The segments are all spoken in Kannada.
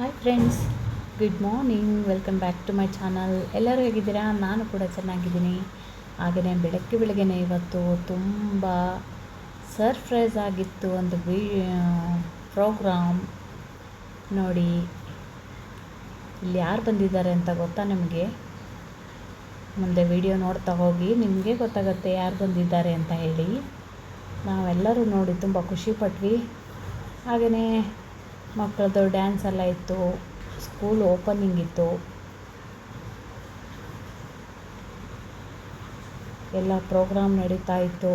Hi friends good morning welcome back to my channel ಎಲ್ಲರೂ ಹೇಗಿದ್ದೀರಾ? ನಾನು ಕೂಡ ಚೆನ್ನಾಗಿದ್ದೀನಿ. ಹಾಗೆಯೇ ಬೆಳಗ್ಗೆ ಬೆಳಗ್ಗೆನೆ ಇವತ್ತು ತುಂಬ ಸರ್ಪ್ರೈಸ್ ಆಗಿತ್ತು. ಒಂದು ವಿ ಪ್ರೋಗ್ರಾಮ್ ನೋಡಿ. ಇಲ್ಲಿ ಯಾರು ಬಂದಿದ್ದಾರೆ ಅಂತ ಗೊತ್ತಾ ನಿಮಗೆ? ಮುಂದೆ ವಿಡಿಯೋ ನೋಡ್ತಾ ಹೋಗಿ. ನಿಮಗೆ ಗೊತ್ತಾಗುತ್ತೆ ಯಾರು ಬಂದಿದ್ದಾರೆ ಅಂತ ಹೇಳಿ. ನಾವೆಲ್ಲರೂ ನೋಡಿ ತುಂಬ ಖುಷಿಪಟ್ವಿ ಹಾಗೆಯೇ ಮಕ್ಕಳದ್ದು ಡ್ಯಾನ್ಸ್ ಎಲ್ಲ ಇತ್ತು ಸ್ಕೂಲ್ ಓಪನಿಂಗ್ ಇತ್ತು. ಎಲ್ಲ ಪ್ರೋಗ್ರಾಮ್ ನಡೀತಾ ಇತ್ತು.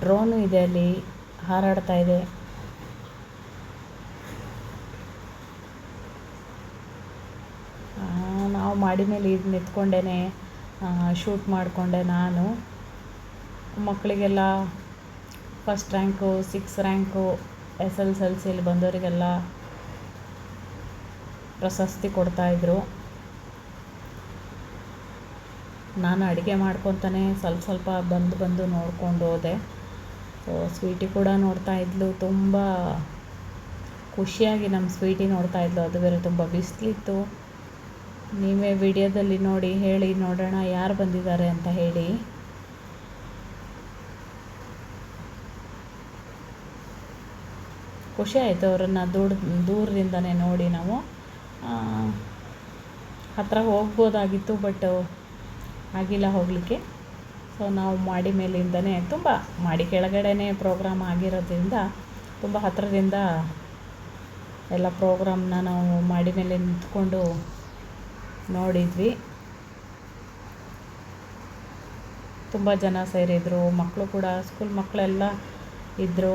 ಡ್ರೋನು ಇದೆ ಅಲ್ಲಿ, ಹಾರಾಡ್ತಾ ಇದೆ. ನಾವು ಮಾಡಿ ಮೇಲೆ ಇದು ನಿಂತ್ಕೊಂಡೇ ಶೂಟ್ ಮಾಡಿಕೊಂಡೆ ನಾನು. ಮಕ್ಕಳಿಗೆಲ್ಲ first rank six rank S L L ಸಿಯಲ್ಲಿ ಬಂದವರಿಗೆಲ್ಲ ಪ್ರಶಸ್ತಿ ಕೊಡ್ತಾಯಿದ್ರು ನಾನು ಅಡುಗೆ ಮಾಡ್ಕೊತಾನೆ ಸ್ವಲ್ಪ ಸ್ವಲ್ಪ ಬಂದು ಬಂದು ನೋಡ್ಕೊಂಡು ಹೋದೆ. ಸೊ ಸ್ವೀಟಿ ಕೂಡ ನೋಡ್ತಾ ಇದ್ಲು. ತುಂಬ ಖುಷಿಯಾಗಿ ನಮ್ಮ ಸ್ವೀಟಿ ನೋಡ್ತಾ ಇದ್ಲು. ಅದು ಬೇರೆ ತುಂಬ ಬಿಸಿಲಿತ್ತು. ನೀವೇ ವಿಡಿಯೋದಲ್ಲಿ ನೋಡಿ, ಹೇಳಿ ನೋಡೋಣ ಯಾರು ಬಂದಿದ್ದಾರೆ ಅಂತ ಹೇಳಿ. ಖುಷಿ ಆಯಿತು ಅವರನ್ನು ದೂರ ದೂರದಿಂದನೇ ನೋಡಿ ನಾವು. ಹತ್ತಿರ ಹೋಗ್ಬೋದಾಗಿತ್ತು ಬಟ್ ಆಗಿಲ್ಲ ಹೋಗಲಿಕ್ಕೆ. ಸೊ ನಾವು ಮಾಡಿ ಮೇಲಿಂದನೇ ತುಂಬ ಮಾಡಿ ಕೆಳಗಡೆನೇ ಪ್ರೋಗ್ರಾಮ್ ಆಗಿರೋದ್ರಿಂದ ತುಂಬ ಹತ್ತಿರದಿಂದ ಎಲ್ಲ ಪ್ರೋಗ್ರಾಮ್ನ ನಾವು ಮಾಡಿ ಮೇಲೆ ನಿಂತ್ಕೊಂಡು ನೋಡಿದ್ವಿ. ತುಂಬ ಜನ ಸೇರಿದರು ಮಕ್ಕಳು ಕೂಡ ಸ್ಕೂಲ್ ಮಕ್ಕಳೆಲ್ಲ ಇದ್ದರು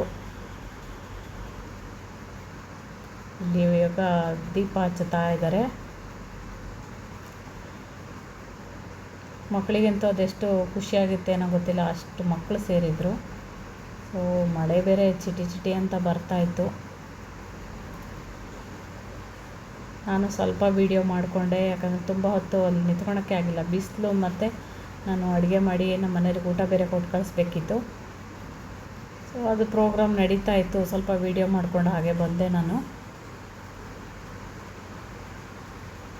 ಇಲ್ಲಿ ಇವಾಗ ದೀಪ ಹಚ್ಚುತ್ತಾ ಇದ್ದಾರೆ. ಮಕ್ಕಳಿಗಂತೂ ಅದೆಷ್ಟು ಖುಷಿಯಾಗುತ್ತೆ ಏನೋ ಗೊತ್ತಿಲ್ಲ, ಅಷ್ಟು ಮಕ್ಕಳು ಸೇರಿದರು. ಸೊ ಮಳೆ ಬೇರೆ ಚಿಟಿ ಚಿಟಿ ಅಂತ ಬರ್ತಾಯಿತ್ತು ನಾನು ಸ್ವಲ್ಪ ವೀಡಿಯೋ ಮಾಡಿಕೊಂಡೆ, ಯಾಕಂದರೆ ತುಂಬ ಹೊತ್ತು ಅಲ್ಲಿ ನಿಂತ್ಕೊಳಕ್ಕೆ ಆಗಿಲ್ಲ. ಬಿಸಿಲು ಮತ್ತು ನಾನು ಅಡುಗೆ ಮಾಡಿ ನಮ್ಮ ಮನೆಯವ್ರಿಗೆ ಊಟ ಬೇರೆ ಕೊಟ್ಟು ಕಳಿಸ್ಬೇಕಿತ್ತು. ಸೊ ಅದು ಪ್ರೋಗ್ರಾಮ್ ನಡೀತಾ ಇತ್ತು. ಸ್ವಲ್ಪ ವೀಡಿಯೋ ಮಾಡಿಕೊಂಡು ಹಾಗೆ ಬಂದೆ ನಾನು.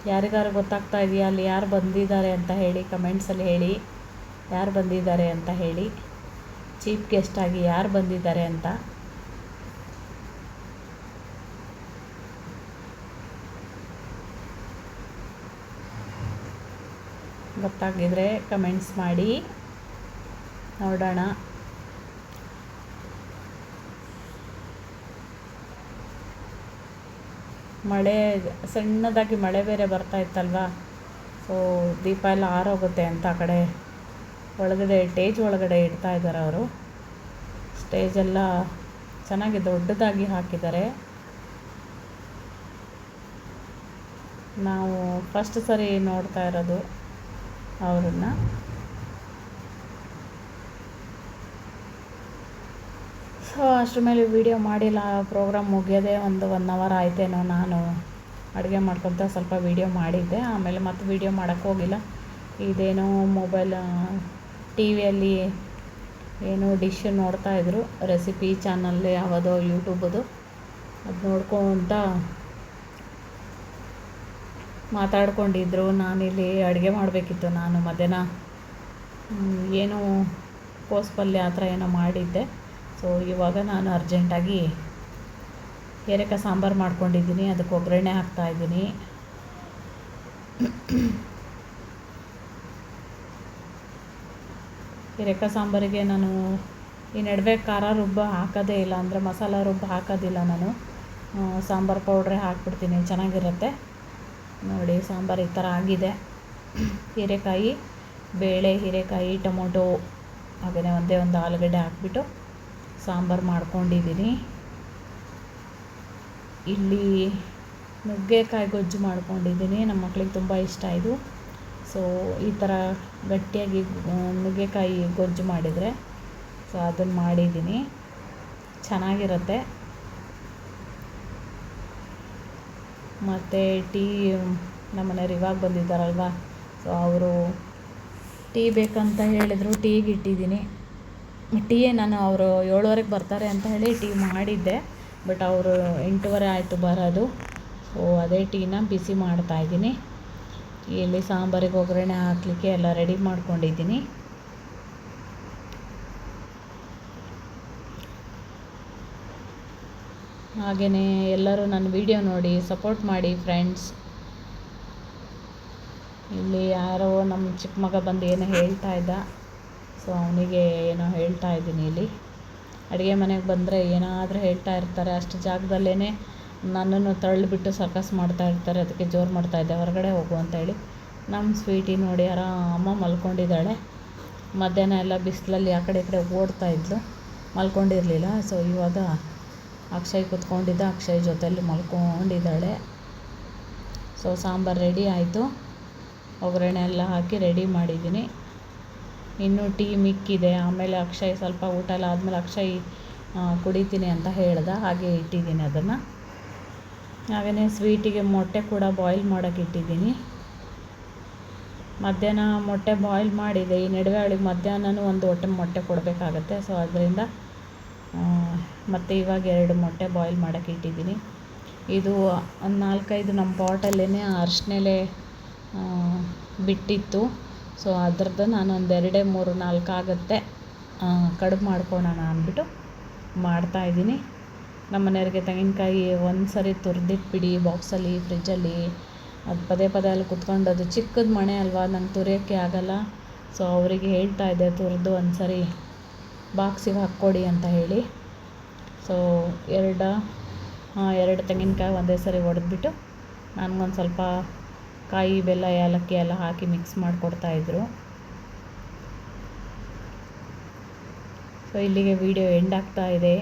ಯಾರಿಗಾರು ಗೊತ್ತಾಗ್ತಾ ಇದೆಯಾ? ಅಲ್ಲಿ ಯಾರು ಬಂದಿದ್ದಾರೆ ಅಂತ ಹೇಳಿ ಕಮೆಂಟ್ಸಲ್ಲಿ ಹೇಳಿ. ಯಾರು ಬಂದಿದ್ದಾರೆ ಅಂತ ಹೇಳಿ. ಚೀಫ್ ಗೆಸ್ಟಾಗಿ ಯಾರು ಬಂದಿದ್ದಾರೆ ಅಂತ. ಗೊತ್ತಾಗಿದ್ರೆ ಕಮೆಂಟ್ಸ್ ಮಾಡಿ. ನೋಡೋಣ. ಮಳೆ, ಸಣ್ಣದಾಗಿ ಮಳೆ ಬೇರೆ ಬರ್ತಾ ಇತ್ತಲ್ವಾ? ಸೊ ದೀಪ ಎಲ್ಲ ಆರೋಗುತ್ತೆ ಅಂತ ಆ ಕಡೆ. ಒಳಗಡೆ, ಸ್ಟೇಜ್ ಒಳಗಡೆ ಇಡ್ತಾ ಇದ್ದಾರೆ ಅವರು. ಸ್ಟೇಜೆಲ್ಲ ಚೆನ್ನಾಗಿ ದೊಡ್ಡದಾಗಿ ಹಾಕಿದ್ದಾರೆ. ನಾವು ಫಸ್ಟ್ ಸರಿ ನೋಡ್ತಾ ಇರೋದು ಅವರನ್ನು. ಅಷ್ಟ್ರ ಮೇಲೆ ವೀಡಿಯೋ ಮಾಡಿಲ್ಲ ಪ್ರೋಗ್ರಾಮ್ ಮುಗಿಯೋದೇ ಒಂದು ಒನ್ ಅವರ್ ಆಯ್ತೇನೋ ನಾನು. ಅಡುಗೆ ಮಾಡ್ಕೊತ ಸ್ವಲ್ಪ ವೀಡಿಯೋ ಮಾಡಿದ್ದೆ. ಆಮೇಲೆ ಮತ್ತೆ ವೀಡಿಯೋ ಮಾಡೋಕ್ಕೆ ಹೋಗಿಲ್ಲ. ಇದೇನೋ ಮೊಬೈಲ್ ಟಿ ವಿಯಲ್ಲಿ ಏನೋ ಡಿಶ್ ನೋಡ್ತಾಯಿದ್ರು ರೆಸಿಪಿ ಚಾನಲ್ ಯಾವುದೋ ಯೂಟ್ಯೂಬದು ಅದು ನೋಡ್ಕೊತ ಮಾತಾಡ್ಕೊಂಡಿದ್ರು. ನಾನಿಲ್ಲಿ ಅಡುಗೆ ಮಾಡಬೇಕಿತ್ತು ನಾನು ಮಧ್ಯಾಹ್ನ. ಏನು ಏನೋ ಕೋಸ್ ಪಲ್ಯ ಆ ಥರ ಏನೋ ಮಾಡಿದ್ದೆ. ಸೊ ಇವಾಗ ನಾನು ಅರ್ಜೆಂಟಾಗಿ ಹೀರೆಕಾಯಿ ಸಾಂಬಾರು ಮಾಡ್ಕೊಂಡಿದ್ದೀನಿ. ಅದಕ್ಕೆ ಒಗ್ಗರಣೆ ಹಾಕ್ತಾಯಿದ್ದೀನಿ ಹೀರೆಕಾಯಿ ಸಾಂಬಾರಿಗೆ ನಾನು ಈ ನಡುವೆ ಖಾರ ರುಬ್ಬ ಹಾಕೋದೇ ಇಲ್ಲ. ಅಂದರೆ ಮಸಾಲ ರುಬ್ಬ ಹಾಕೋದಿಲ್ಲ ನಾನು. ಸಾಂಬಾರು ಪೌಡ್ರೇ ಹಾಕ್ಬಿಡ್ತೀನಿ. ಚೆನ್ನಾಗಿರುತ್ತೆ. ನೋಡಿ, ಸಾಂಬಾರು ಈ ಥರ ಆಗಿದೆ. ಹೀರೆಕಾಯಿ, ಬೇಳೆ, ಹೀರೆಕಾಯಿ, ಟೊಮೊಟೊ, ಹಾಗೆಯೇ ಒಂದೇ ಒಂದು ಆಲೂಗಡ್ಡೆ ಹಾಕ್ಬಿಟ್ಟು ಸಾಂಬಾರು ಮಾಡ್ಕೊಂಡಿದ್ದೀನಿ ಇಲ್ಲಿ ನುಗ್ಗೆಕಾಯಿ ಗೊಜ್ಜು ಮಾಡ್ಕೊಂಡಿದ್ದೀನಿ ನಮ್ಮ ಮಕ್ಳಿಗೆ ತುಂಬ ಇಷ್ಟ ಇದು. ಸೊ ಈ ಥರ ಗಟ್ಟಿಯಾಗಿ ನುಗ್ಗೆಕಾಯಿ ಗೊಜ್ಜು ಮಾಡಿದರೆ ಸೊ ಅದನ್ನು ಮಾಡಿದ್ದೀನಿ ಚೆನ್ನಾಗಿರುತ್ತೆ. ಮತ್ತು ಟೀ ನಮ್ಮ ಮನೆಯವ್ರು ಇವಾಗ ಬಂದಿದ್ದಾರಲ್ವ? ಸೊ ಅವರು ಟೀ ಬೇಕಂತ ಹೇಳಿದರು, ಟೀಗೆ ಇಟ್ಟಿದ್ದೀನಿ ಟೀಯೇ ನಾನು ಅವರು ಏಳುವರೆಗೆ ಬರ್ತಾರೆ ಅಂತ ಹೇಳಿ ಟೀ ಮಾಡಿದ್ದೆ. ಬಟ್ ಅವರು ಎಂಟೂವರೆ ಆಯಿತು ಬರೋದು. ಓ ಅದೇ ಟೀನ ಬಿಸಿ ಮಾಡ್ತಾಯಿದ್ದೀನಿ ಇಲ್ಲಿ ಸಾಂಬಾರಿಗೆ ಒಗ್ಗರಣೆ ಹಾಕಲಿಕ್ಕೆ ಎಲ್ಲ ರೆಡಿ ಮಾಡ್ಕೊಂಡಿದ್ದೀನಿ. ಹಾಗೆಯೇ ಎಲ್ಲರೂ ನನ್ನ ವಿಡಿಯೋ ನೋಡಿ ಸಪೋರ್ಟ್ ಮಾಡಿ ಫ್ರೆಂಡ್ಸ್ ಇಲ್ಲಿ ಯಾರೋ ನಮ್ಮ ಚಿಕ್ಕ ಮಗ ಬಂದು ಏನೋ ಹೇಳ್ತಾ ಇದ್ದ. ಸೊ ಅವನಿಗೆ ಏನೋ ಹೇಳ್ತಾ ಇದ್ದೀನಿ ಇಲ್ಲಿ. ಅಡುಗೆ ಮನೆಗೆ ಬಂದರೆ ಏನಾದರೂ ಹೇಳ್ತಾ ಇರ್ತಾರೆ. ಅಷ್ಟು ಜಾಗದಲ್ಲೇ ನನ್ನನ್ನು ತಳ್ಳಿಬಿಟ್ಟು ಸರ್ಕಸ್ ಮಾಡ್ತಾ ಇರ್ತಾರೆ. ಅದಕ್ಕೆ ಜೋರು ಮಾಡ್ತಾಯಿದ್ದೆ ಹೊರಗಡೆ ಹೋಗು ಅಂತೇಳಿ ನಮ್ಮ ಸ್ವೀಟಿ ನೋಡಿ ಅಮ್ಮ ಮಲ್ಕೊಂಡಿದ್ದಾಳೆ. ಮಧ್ಯಾಹ್ನ ಎಲ್ಲ ಬಿಸಿಲಲ್ಲಿ ಆ ಕಡೆ ಈ ಕಡೆ ಓಡ್ತಾ ಇದ್ಲು. ಮಲ್ಕೊಂಡಿರಲಿಲ್ಲ. ಸೊ ಇವಾಗ ಅಕ್ಷಯ್ ಕೂತ್ಕೊಂಡಿದ್ದ. ಅಕ್ಷಯ್ ಜೊತೆಯಲ್ಲಿ ಮಲ್ಕೊಂಡಿದ್ದಾಳೆ. ಸೊ ಸಾಂಬಾರು ರೆಡಿ ಆಯಿತು. ಒಗ್ಗರಣೆ ಎಲ್ಲ ಹಾಕಿ ರೆಡಿ ಮಾಡಿದ್ದೀನಿ. ಇನ್ನೂ ಟೀ ಮಿಕ್ಕಿದೆ. ಆಮೇಲೆ ಅಕ್ಷಯ್ ಸ್ವಲ್ಪ ಊಟ ಎಲ್ಲ ಆದಮೇಲೆ ಅಕ್ಷಯ್ ಕುಡಿತೀನಿ ಅಂತ ಹೇಳ್ದ. ಹಾಗೆ ಇಟ್ಟಿದ್ದೀನಿ ಅದನ್ನು. ಹಾಗೆಯೇ ಸ್ವೀಟಿಗೆ ಮೊಟ್ಟೆ ಕೂಡ ಬಾಯ್ಲ್ ಮಾಡೋಕೆ ಇಟ್ಟಿದ್ದೀನಿ. ಮಧ್ಯಾಹ್ನ ಮೊಟ್ಟೆ ಬಾಯ್ಲ್ ಮಾಡಿದೆ. ಈ ನಡುವೆ ಅವಳಿಗೆ ಮಧ್ಯಾಹ್ನನೂ ಒಂದು ಹೊಟ್ಟೆ ಮೊಟ್ಟೆ ಕೊಡಬೇಕಾಗತ್ತೆ. ಸೊ ಅದರಿಂದ ಮತ್ತು ಇವಾಗ ಎರಡು ಮೊಟ್ಟೆ ಬಾಯ್ಲ್ ಮಾಡೋಕೆ ಇಟ್ಟಿದ್ದೀನಿ. ಇದು ಒಂದು ನಾಲ್ಕೈದು ನಮ್ಮ ಪಾಟಲ್ಲೇ ಅರ್ಶಿನೆಲೆ ಬಿಟ್ಟಿತ್ತು. ಸೊ ಅದ್ರದ್ದು ನಾನು ಒಂದು ಎರಡೇ ಮೂರು ನಾಲ್ಕು ಆಗುತ್ತೆ. ಕಡುಬು ಮಾಡ್ಕೊಳೋಣ ಅಂದ್ಬಿಟ್ಟು ಮಾಡ್ತಾಯಿದ್ದೀನಿ ನಮ್ಮ ಮನೆಯವ್ರಿಗೆ ತೆಂಗಿನಕಾಯಿ ಒಂದು ಸರಿ ತುರಿದಿಟ್ಬಿಡಿ, ಬಾಕ್ಸಲ್ಲಿ, ಫ್ರಿಜ್ಜಲ್ಲಿ. ಅದು ಪದೇ ಪದೇ ಅಲ್ಲಿ ಕುತ್ಕೊಂಡು ಅದು ಚಿಕ್ಕದ ಮಣೆ ಅಲ್ವಾ, ನಂಗೆ ತುರಿಯೋಕ್ಕೆ ಆಗಲ್ಲ. ಸೊ ಅವರಿಗೆ ಹೇಳ್ತಾ ಇದ್ದೆ, ತುರಿದು ಒಂದು ಸರಿ ಬಾಕ್ಸಿಗೆ ಹಾಕ್ಕೊಡಿ ಅಂತ ಹೇಳಿ. ಸೊ ಎರಡು ಎರಡು ತೆಂಗಿನಕಾಯಿ ಒಂದೇ ಸರಿ ಒಡೆದ್ಬಿಟ್ಟು, ನನಗೊಂದು ಸ್ವಲ್ಪ ಕಾಯಿ ಬೆಲ್ಲ ಏಲಕ್ಕಿ ಎಲ್ಲ ಹಾಕಿ ಮಿಕ್ಸ್ ಮಾಡಿಕೊಡ್ತಾಯಿದ್ರು ಸೊ ಇಲ್ಲಿಗೆ ವಿಡಿಯೋ ಎಂಡ್ ಆಗ್ತಾ ಇದೆ.